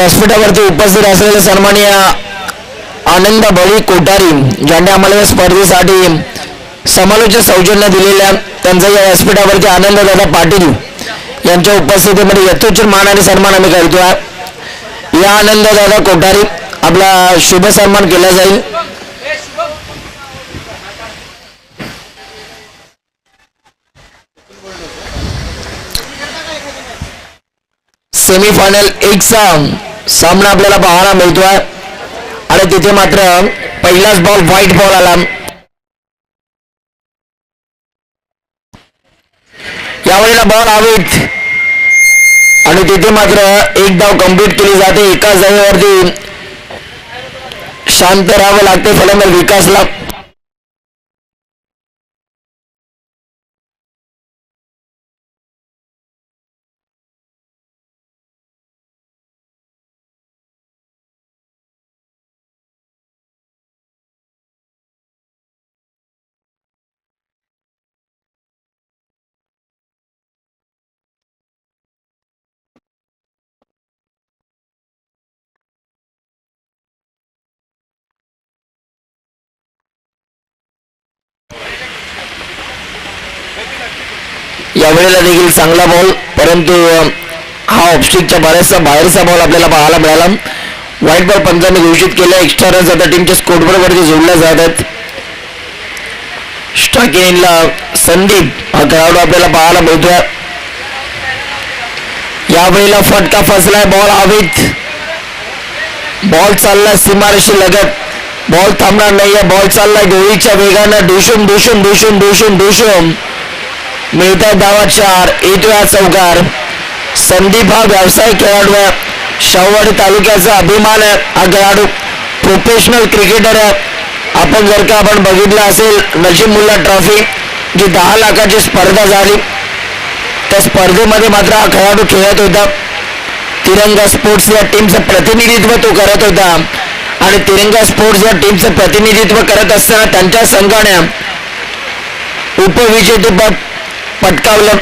व्यासपीठावरती उपस्थित असलेले सन्माननीय आनंद बळी कोठारी ज्यांनी आम्हाला या स्पर्धेसाठी समालोचक सौजन्य दिलेल्या त्यांचा या व्यासपीठावरती आनंददादा पाटील यांच्या उपस्थितीमध्ये यथोचित मान आणि सन्मान आम्ही करतो. या आनंददादा कोठारी आपला शुभ सन्मान केला जाईल. सेमीफायनल एकचा सामना आपल्याला पाहायला मिळतोय. आणि तिथे मात्र पहिलाच बॉल व्हाईट बॉल आला. यावेळेला बॉल हवेत. आणि तिथे मात्र एक धाव कंप्लीट केली जाते. एकाच जागेवरती शांत राहावं लागते. फलंदाज विकासला यावेळेला देखील चांगला बॉल परंतु हा ऑप्स्टिकच्या बऱ्याचसा बाहेरचा बॉल आपल्याला पाहायला मिळाला. वाईट बॉल पंचांनी घोषित केला. एक्स्ट्रा रन्स आता टीमच्या स्कोटबरोबरती जोडल्या जात आहेत. स्ट्राकिंगला संदीप हा खेळाडू आपल्याला पाहायला मिळतोय. यावेळेला फटका फसलाय बॉल हवीत. बॉल चाललाय सीमारेषी लगत. बॉल थांबणार नाहीये. बॉल चाललाय. गोळीच्या वेगानं डुशून डुशून डुशून डुशून डुशून. मिळतात धावा चार एक वेळा चौकार. संदीप हा व्यावसायिक खेळाडू आहे. शाहूवाडी तालुक्याचा अभिमान आहे. हा खेळाडू प्रोफेशनल क्रिकेटर आहे. आपण जर का आपण बघितलं असेल नशीब मुल्ला ट्रॉफी जी दहा लाखाची स्पर्धा झाली. त्या स्पर्धेमध्ये मात्र हा खेळाडू खेळत होता. तिरंगा स्पोर्ट्स या टीमचं प्रतिनिधित्व तो करत होता. आणि तिरंगा स्पोर्ट्स या टीमचं प्रतिनिधित्व करत असताना त्यांच्या संघाने उपविजेतेपद पटकावलं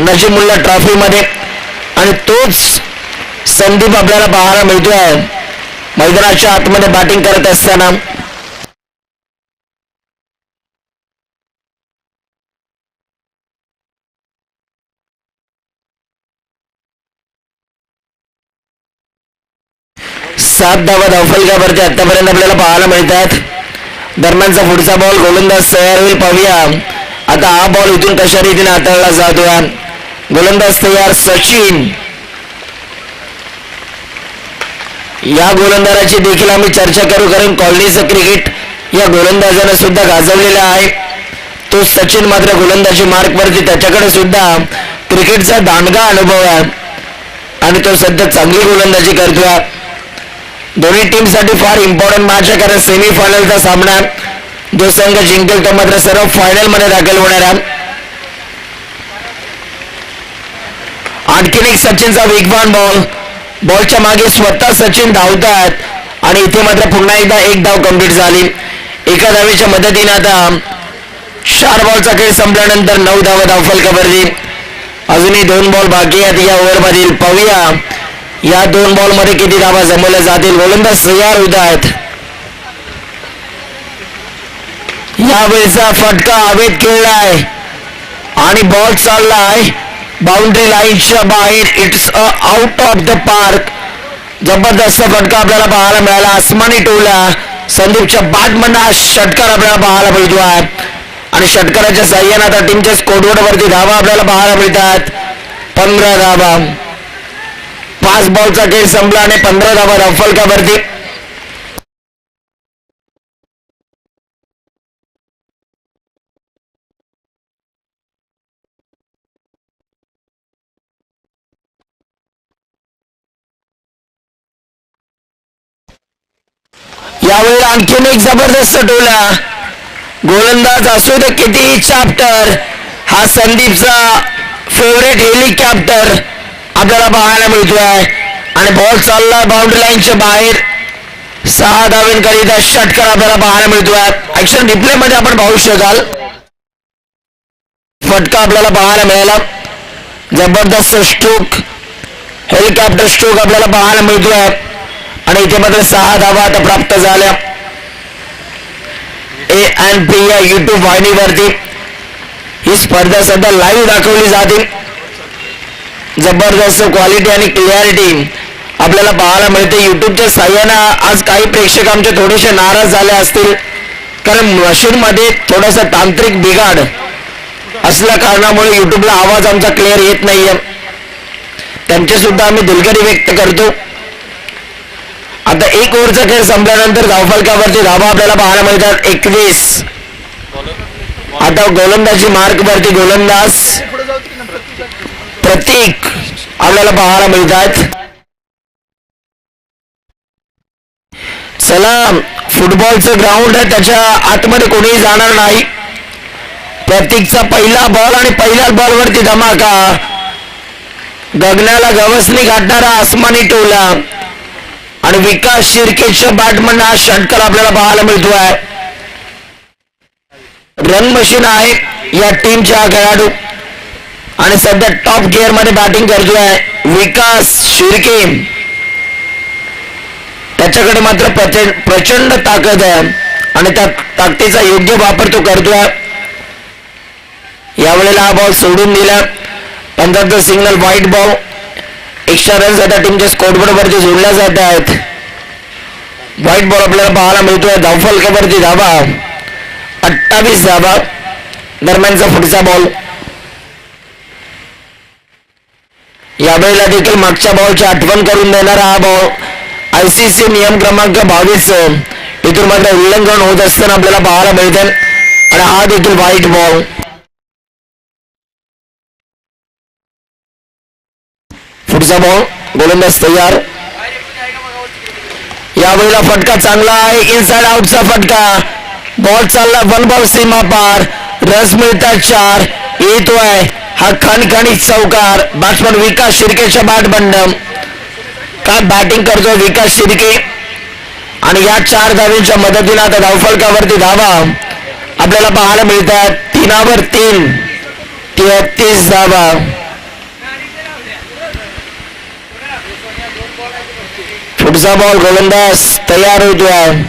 नजीमुल्ला ट्रॉफीमध्ये. आणि तोच संदीप आपल्याला पाहायला मिळतोय. मैदानाच्या आतमध्ये बॅटिंग करत असताना. सात धावा धावफलकावरती आतापर्यंत आपल्याला पाहायला मिळतात. दरम्यानचा पुढचा बॉल गोलंदाज तयार होईल. पाहूया. आता हा बॉल इथून कशा रीतीने हाताळला जातोय गोलंदाज तयार सचिन. या गोलंदाजाची देखील आम्ही चर्चा करू कारण कॉलनीचं क्रिकेट या गोलंदाजाने सुद्धा गाजवलेला आहे. तो सचिन मात्र गोलंदाजी मार्क वरती त्याच्याकडे सुद्धा क्रिकेटचा दांडगा अनुभव आहे. आणि तो सध्या चांगली गोलंदाजी करतोय. दोन्ही टीमसाठी फार इम्पॉर्टंट मॅच आहे कारण सेमीफायनलचा सामना जो संघ जिंकेल तो मात्र सर्व फायनलमध्ये दाखल होणार आहे आणखीन एक सचिनचा वेगवान बॉल बॉलच्या मागे स्वतः सचिन धावतात आणि इथे मात्र पुन्हा एकदा एक धाव कंप्लीट झाली. एका धावेच्या मदतीने आता चार बॉलचा खेळ संपल्यानंतर नऊ धावा कबरली. अजूनही दोन बॉल बाकी आहेत. या ओव्हरमधील पाहूया. या दोन बॉलमध्ये किती धावा जमवल्या जातील. गोलंदाज तयार होत आहेत. यावेळेचा फटका हवेत खेळलाय. आणि बॉल चाललाय. बाउंड्री लाईनच्या बाहेर it's a out of the park जबरदस्त फटका आपल्याला पाहायला मिळाला. आसमानी टोला संदीपच्या बॅट मधनं षटकार आपल्याला पाहायला मिळतो आहे आणि षटकाराच्या सहाय्यानं आता टीमच्या स्कोरबोर्ड वरती धावा आपल्याला पाहायला मिळतात. पंधरा धावा. पाच बॉलचा खेळ संपला आणि पंधरा धावा रफलकावरती. यावेळी आणखीन एक जबरदस्त टोला. गोलंदाज असू दे कितीही चॅप्टर हा संदीपचा फेवरेट हेलिकॉप्टर आपल्याला पाहायला मिळतोय. आणि बॉल चालला बाउंड्री लाईनच्या बाहेर. सहा धावेंकरिता षटकार आपल्याला पाहायला मिळतोय. ऍक्शन रिप्ले मध्ये आपण पाहू शकाल. फटका आपल्याला पाहायला मिळाला. जबरदस्त स्ट्रोक हेलिकॉप्टर स्ट्रोक आपल्याला पाहायला मिळतोय. आणि इथे मात्र सहा धावा आता प्राप्त झाल्या. ए अँड पी या युट्यूब वाहिनीवरती. ही स्पर्धा सध्या लाईव्ह दाखवली जाते जबरदस्त क्वालिटी आणि क्लिअरिटी आपल्याला पाहायला मिळते. युट्यूबच्या साह्यानं आज काही प्रेक्षक आमचे थोडेसे नाराज झाले असतील. कारण मशीनमध्ये थोडासा तांत्रिक बिघाड असल्या कारणामुळे युट्यूबला आवाज आमचा क्लिअर येत नाहीये. त्यांचे सुद्धा आम्ही दिलगिरी व्यक्त करतो. आता एक ओव्हरचा खेळ संपल्यानंतर धावफलकावरती धावा आपल्याला पाहायला मिळतात. एकवीस. आता गोलंदाजी मार्क वरती गोलंदाज प्रतीक आपल्याला पाहायला मिळतात. चला फुटबॉलचं ग्राउंड आहे त्याच्या आतमध्ये कोणीही जाणार नाही. प्रतीकचा पहिला बॉल आणि पहिल्या बॉलवरती धमाका. गगनाला गवसणी गाठणारा आसमानी टोला. आणि विकास शिर्केच्या बॅटमन हा षटकर आपल्याला पाहायला मिळतोय. रन मशीन आहे या टीमच्या खेळाडू. आणि सध्या टॉप गिअरमध्ये बॅटिंग करतोय विकास शिर्के. त्याच्याकडे मात्र प्रचंड प्रचंड ताकद आहे. आणि त्या ताकदीचा योग्य वापर तो करतोय. यावेळेला हा बॉल सोडून दिला. पंधराचा signal white ball extra runs आता टीमच्या स्कोरबोर्ड वरती जोडल्या जात आहेत व्हाईट बॉल आपल्याला पाहायला मिळतोय. धावफलकावरती धावा. अठ्ठावीस धावा. दरम्यानचा पुढचा बॉल यावेळेला देखील मागच्या बॉलची आठवण करून देणारा हा बॉल आयसीसी नियम क्रमांक बावीस. इथून मात्र उल्लंघन होत असताना आपल्याला पाहायला मिळते आणि हा देखील व्हाईट बॉल पुढचा बॉल गोलंदाज तयार. यावेळेला फटका चांगला आहे इनसाइड आउटचा फटका. बॉल चालला वन बॉल सीमा पार. रस मिळतात चार. येतोय. हा खणखणीत चौकार बॅट्समन विकास शिर्केच्या बॅट बंडम. काय बॅटिंग करतो विकास शिर्के? आणि या चार धावींच्या मदतीने आता धावफलकावरती धावा. आपल्याला पाहायला मिळतात. तीनावर तीन. तेहतीस धावा. पुढचा बॉल गोलंदाज तयार होतोय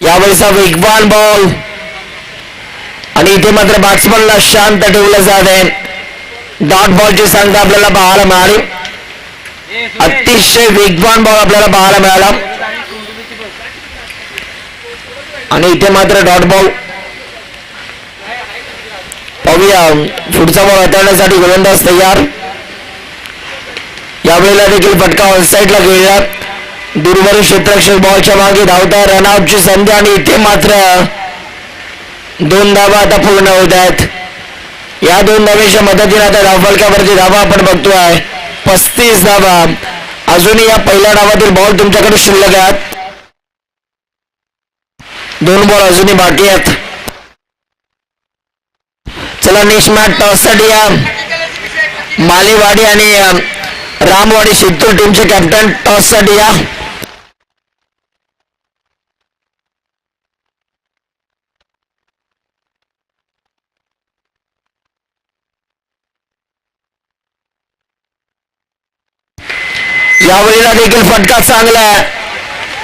यावेळेचा वेगवान बॉल आणि इथे मात्र बॅट्समनला शांत ठेवलं जात आहे. डॉट बॉलची संख्या आपल्याला पाहायला मिळाली. अतिशय वेगवान बॉल आपल्याला पाहायला मिळाला. आणि इथे मात्र डॉट बॉल पाहूया. पुढचा बॉल हाताळण्यासाठी गोलंदाज तयार. यावेळेला देखील फटका ऑनसाईडला गेला दुर्बल क्षेत्रक्षक बॉलच्या मागे धावता रनआउटची संधी आणि इथे मात्र दोन धावा आता पूर्ण होत आहेत. या दोन धावेच्या मदतीने आता धावफलकावरती धावा आपण बघतोय. पस्तीस धावा. अजूनही या पहिल्या डावातील बॉल तुमच्याकडे शिल्लक आहेत. दोन बॉल अजूनही बाकी आहेत. चला नेक्स्ट मॅच टॉससाठी या मालेवाडी आणि रामवाडी शित्तूर टीमचे कॅप्टन टॉससाठी या. यावेळेला देखील फटका चांगला आहे.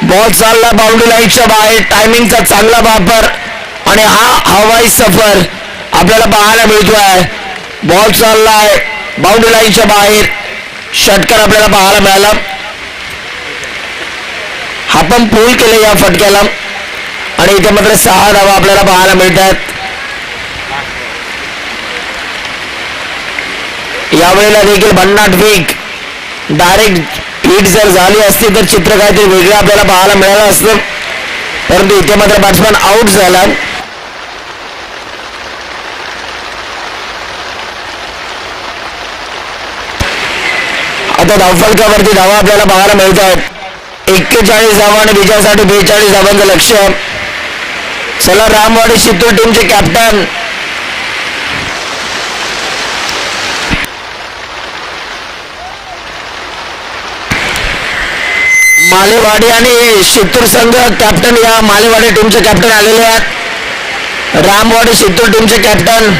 बॉल चालला बाउंड्री लाईनच्या बाहेर. टायमिंगचा चांगला वापर आणि हा हवाई सफर आपल्याला पाहायला मिळतोय. बॉल चाललाय बाउंड्री लाईनच्या बाहेर. षटकार आपल्याला पाहायला मिळाला. हा पण पूल केले या फटक्याला. आणि इथे मात्र सहा धावा आपल्याला पाहायला मिळतात यावेळेला देखील भन्नाट वेग डायरेक्ट हिट जर झाली असती तर चित्र काहीतरी वेगळं आपल्याला पाहायला मिळालं असतं. परंतु इथे मात्र बॅट्समॅन आउट झाला. आता धावफलकावरती धावा आपल्याला पाहायला मिळत आहेत एक्केचाळीस धावा आणि विजयासाठी बेचाळीस धावांचं लक्ष चला रामवाडी शितूर टीमचे कॅप्टन मालेवाडी आणि शितूर संघ कॅप्टन या मालेवाडी टीमचे कॅप्टन आलेले आहेत. रामवाडी शितूर टीमचे कॅप्टन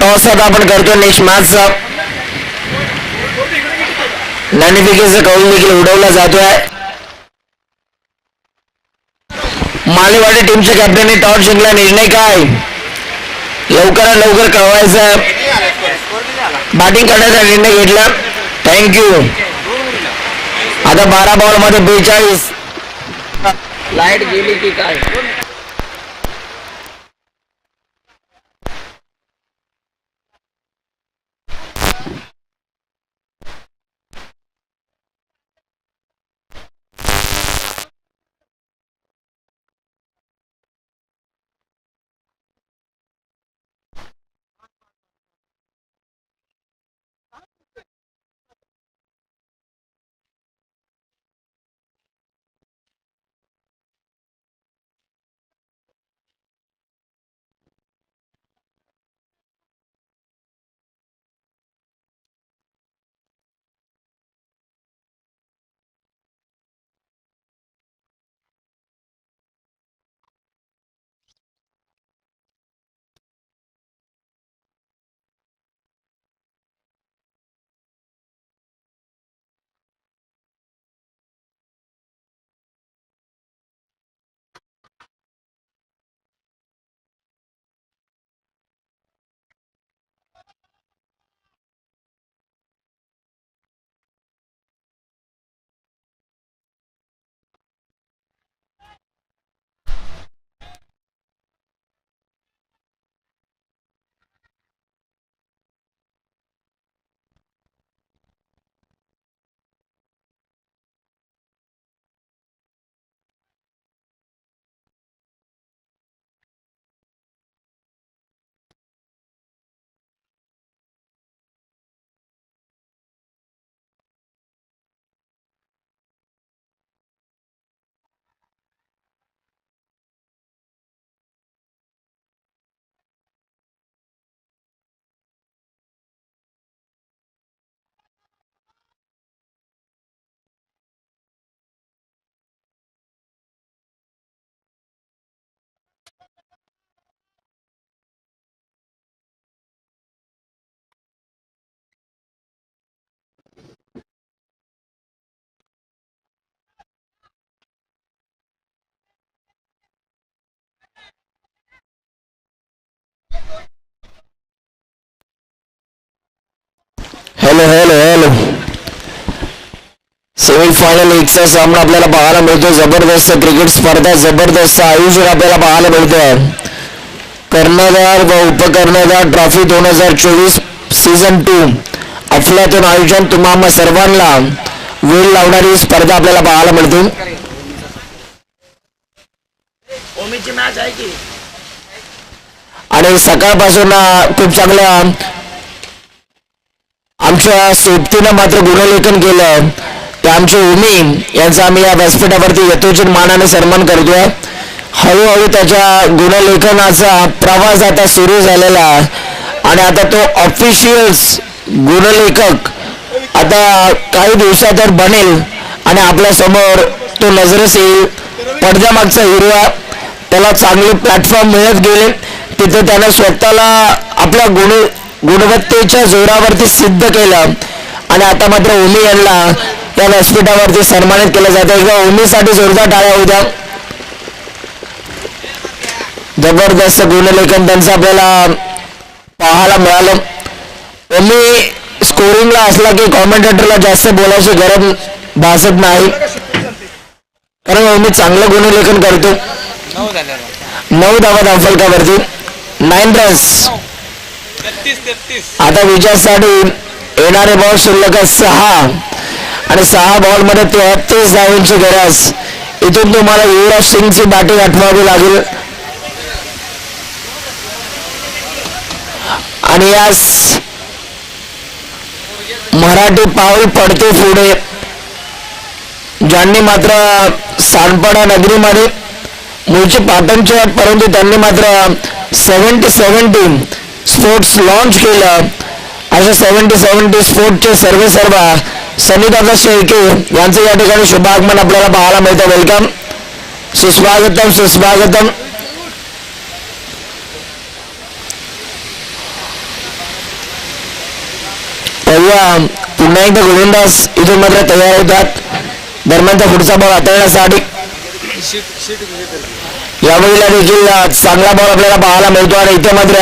टॉस आता आपण करतो नेक्स्ट मॅचचा नाणेफेकीचा कौल देखील उडवला जातोय. मालेवाडी टीमच्या कॅप्टनने टॉस जिंकला. निर्णय काय? लवकरात लवकर कळवायचा. बॅटिंग करण्याचा निर्णय घेतला. थँक्यू आता बारा बॉलमध्ये बेचाळीस. लाइट गेली की काय? Hello hello hello semi final एकचा सामना आपल्याला पाहायला मिळतो जबरदस्त क्रिकेट स्पर्धा जबरदस्त आयोजन आपल्याला पाहायला मिळतोय. कर्णधार व उपकर्णधार ट्रॉफी दोन हजार चोवीस सीझन टू अफलातून आयोजन तुम्हा सर्वांना वेळ लावणारी स्पर्धा आपल्याला पाहायला मिळते. आणि सकाळपासून खूप चांगलं आमच्या सोबतीनं मात्र गुणलेखन केलं ते आमचे उमी यांचा आम्ही या व्यासपीठावरती यथोचित मानाने सन्मान करतोय. हळूहळू त्याच्या गुणलेखनाचा प्रवास आता सुरू झालेला आहे. आणि आता तो ऑफिशियल्स गुणलेखक आता काही दिवसात बनेल आणि आपल्यासमोर तो नजरेस येईल. पडद्यामागचा हिरवा त्याला चांगले प्लॅटफॉर्म मिळत गेले. तिथे त्यानं स्वतःला आपल्या गुण गुणवत्तेच्या जोरावरती सिद्ध केलं. आणि आता मात्र ओमी यांना या व्यासपीठावरती सन्मानित केलं जातं. एकदा ओमीसाठी जोरदार टाळ्या होऊ द्या. जबरदस्त गुणलेखन त्यांचं आपल्याला पाहायला मिळालं. ओमी स्कोरिंगला असला की कॉमेंटेटरला जास्त बोलायची गरज भासत नाही. कारण ओमी चांगलं गुणलेखन करतो. नऊ झाले नऊ धावा धावफलकावरती नाईन रन्स. आता विजयासाठी येणारे बॉल शिल्लक सहा. आणि सहा बॉलमध्ये तेहतीस धावांची गरज. इथून तुम्हाला युवराज सिंगची बॅटिंग आठवावी लागेल. आणि यास मराठी पाऊल पडते पुढे. ज्यांनी मात्र सानपाडा नगरीमध्ये मूळचे पाटणचे आहेत परंतु त्यांनी मात्र सेव्हन्टी सेव्हन्टी स्पोर्ट्स लॉन्च केलं. अशा सेवन्टी सेवन्टी स्पोर्टचे सर्व सर्व सनीदादा शेळके यांचं या ठिकाणी शुभागमन आपल्याला पाहायला मिळतं. वेलकम सुस्वागतम सुस्वागतम. पाहूया पुन्हा एकदा गोलंदाज इथून मात्र तयार होतात. दरम्यानचा पुढचा बॉल हाताळण्यासाठी. यावेळीला देखील चांगला बॉल आपल्याला पाहायला मिळतो आणि इथे मात्र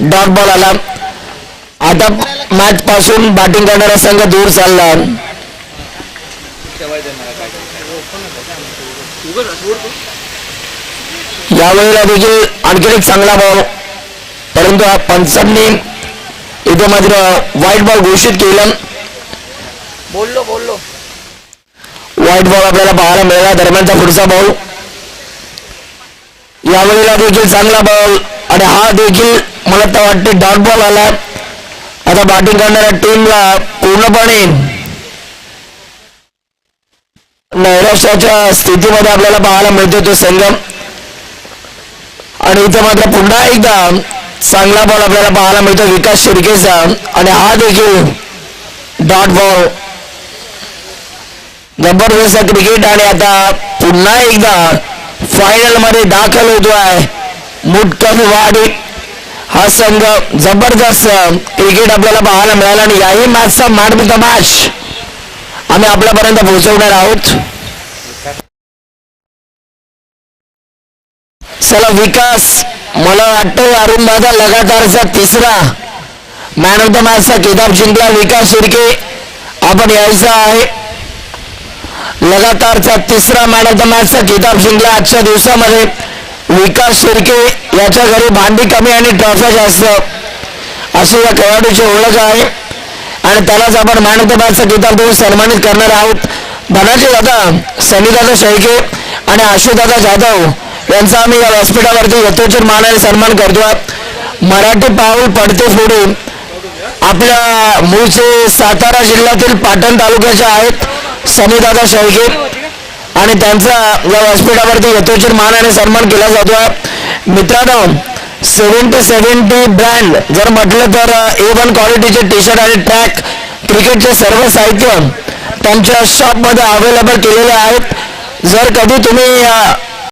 डॉट बॉल आला. आता मॅच पासून बॅटिंग करणारा संघ दूर चालला. यावेळेला देखील आणखी एक चांगला बॉल परंतु हा पंचांनी इथे मात्र व्हाईट बॉल घोषित केलं. बोललो बोललो. व्हाईट बॉल आपल्याला पाहायला मिळाला. दरम्यानचा पुढचा बॉल यावेळेला देखील चांगला बॉल आणि हा देखील मला तर वाटते डॉट बॉल आला. आता बॅटिंग करणाऱ्या टीमला पूर्णपणे नैराश्याच्या स्थितीमध्ये आपल्याला पाहायला मिळतो तो संघ आणि इथं मात्र पुन्हा एकदा चांगला बॉल आपल्याला पाहायला मिळतो विकास शिर्केचा. आणि हा देखील डॉट बॉल. जबरदस्त क्रिकेट आणि आता पुन्हा एकदा फायनलमध्ये दाखल आहे मुटकन वाडी हा संघ जबरदस्त क्रिकेट आपल्याला पाहायला मिळाला आणि याही मॅचचा मांडवी तमाश आम्ही आपल्यापर्यंत पोहोचवणार आहोत. चला विकास मला वाटतं अरुण दादा लगातारचा तिसरा मॅन ऑफ द मॅचचा किताब जिंकला. विकास शिर्के आपण यायचा आहे. लगातारचा तिसरा मॅन ऑफ द मॅचचा किताब जिंकला आजच्या दिवसामध्ये. विकास शिर्के याच्या घरी भांडी कमी आणि ट्रॉफ्या जास्त अशी या खेळाडूची ओळख आहे. आणि त्यालाच आपण मॅन ऑफ द मॅचचा किताब देऊन सन्मानित करणार आहोत. धनाजी दादा सनीदादा शेळके आणि आशुदादा जाधव यांचा आम्ही या व्यासपीठावरती यथोचित मानाने सन्मान करतो. मराठी पाऊल पडते पुढे. आपल्या मूळचे सातारा जिल्ह्यातील पाटण तालुक्याचे आहेत सनीदादा शेळके. आणि त्यांचा या व्यासपीठावरती यथोचित मानाने सन्मान केला जातो. मित्रांनो सेव्हन्टी सेव्हन्टी ब्रँड जर म्हटलं तर ए वन क्वालिटीचे टी शर्ट आणि ट्रॅक क्रिकेटचे सर्व साहित्य त्यांच्या शॉपमध्ये अवेलेबल केलेले आहेत. जर कधी तुम्ही uh,